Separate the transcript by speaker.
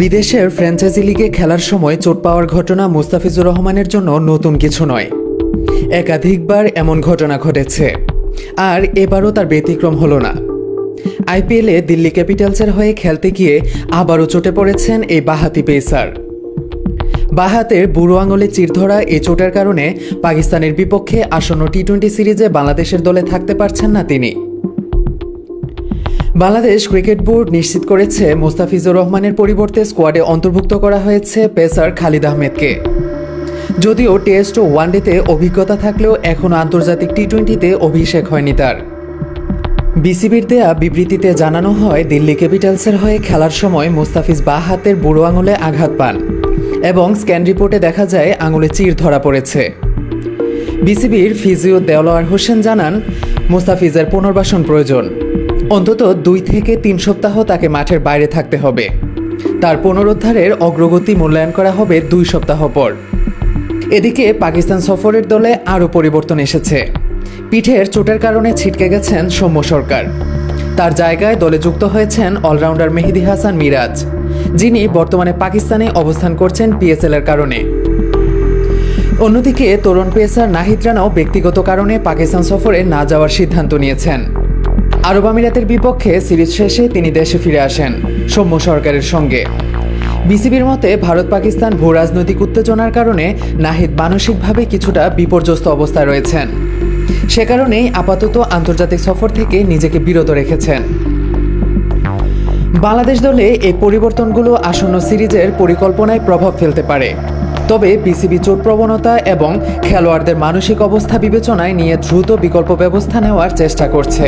Speaker 1: বিদেশের ফ্র্যাঞ্চাইজি লিগে খেলার সময় চোট পাওয়ার ঘটনা মুস্তাফিজুর রহমানের জন্য নতুন কিছু নয়। একাধিকবার এমন ঘটনা ঘটেছে। আর এবারও তার ব্যতিক্রম হলো না। আইপিএলে দিল্লি ক্যাপিটালসের হয়ে খেলতে গিয়ে আবারও চোটে পড়েছেন এই বাহাতি পেসার। বাহাতের বুড়ো আঙুলে চির ধরা এই চোটের কারণে পাকিস্তানের বিপক্ষে আসন্ন টি টোয়েন্টি সিরিজে বাংলাদেশের দলে থাকতে পারছেন না তিনি। বাংলাদেশ ক্রিকেট বোর্ড নিশ্চিত করেছে মোস্তাফিজুর রহমানের পরিবর্তে স্কোয়াডে অন্তর্ভুক্ত করা হয়েছে পেসার খালিদ আহমেদকে। যদিও টেস্ট ও ওয়ানডেতে অভিজ্ঞতা থাকলেও এখনও আন্তর্জাতিক টি টোয়েন্টিতে অভিষেক হয়নি তার। বিসিবির দেয়া বিবৃতিতে জানানো হয়, দিল্লি ক্যাপিটালসের হয়ে খেলার সময় মুস্তাফিজ বা হাতের বুড়ো আঙুলে আঘাত পান এবং স্ক্যান রিপোর্টে দেখা যায়, আঙুলে চির ধরা পড়েছে। বিসিবির ফিজিও দেওয়ার হোসেন জানান, মুস্তাফিজের পুনর্বাসন প্রয়োজন। অন্তত দুই থেকে তিন সপ্তাহ তাকে মাঠের বাইরে থাকতে হবে। তার পুনরুদ্ধারের অগ্রগতি মূল্যায়ন করা হবে দুই সপ্তাহ পর। এদিকে পাকিস্তান সফরের দলে আরও পরিবর্তন এসেছে। পিঠের চোটের কারণে ছিটকে গেছেন সৌম্য সরকার। তার জায়গায় দলে যুক্ত হয়েছেন অলরাউন্ডার মেহেদি হাসান মিরাজ, যিনি বর্তমানে পাকিস্তানে অবস্থান করছেন পিএসএল এর কারণে। অন্যদিকে তরুণ পেসার নাহিদ রানাও ব্যক্তিগত কারণে পাকিস্তান সফরে না যাওয়ার সিদ্ধান্ত নিয়েছেন। আরব আমিরাতের বিপক্ষে সিরিজ শেষে তিনি দেশে ফিরে আসেন, সৌম্য সরকারের সঙ্গে। বিসিবির মতে, ভারত পাকিস্তান ভূ রাজনৈতিক উত্তেজনার কারণে নাহিদ মানসিকভাবে কিছুটা বিপর্যস্ত অবস্থায় রয়েছেন। সে কারণেই আপাতত আন্তর্জাতিক সফর থেকে নিজেকে বিরত রেখেছেন। বাংলাদেশ দলে এই পরিবর্তনগুলো আসন্ন সিরিজের পরিকল্পনায় প্রভাব ফেলতে পারে। তবে বিসিবি চোট প্রবণতা এবং খেলোয়াড়দের মানসিক অবস্থা বিবেচনায় নিয়ে দ্রুত বিকল্প ব্যবস্থা নেওয়ার চেষ্টা করছে।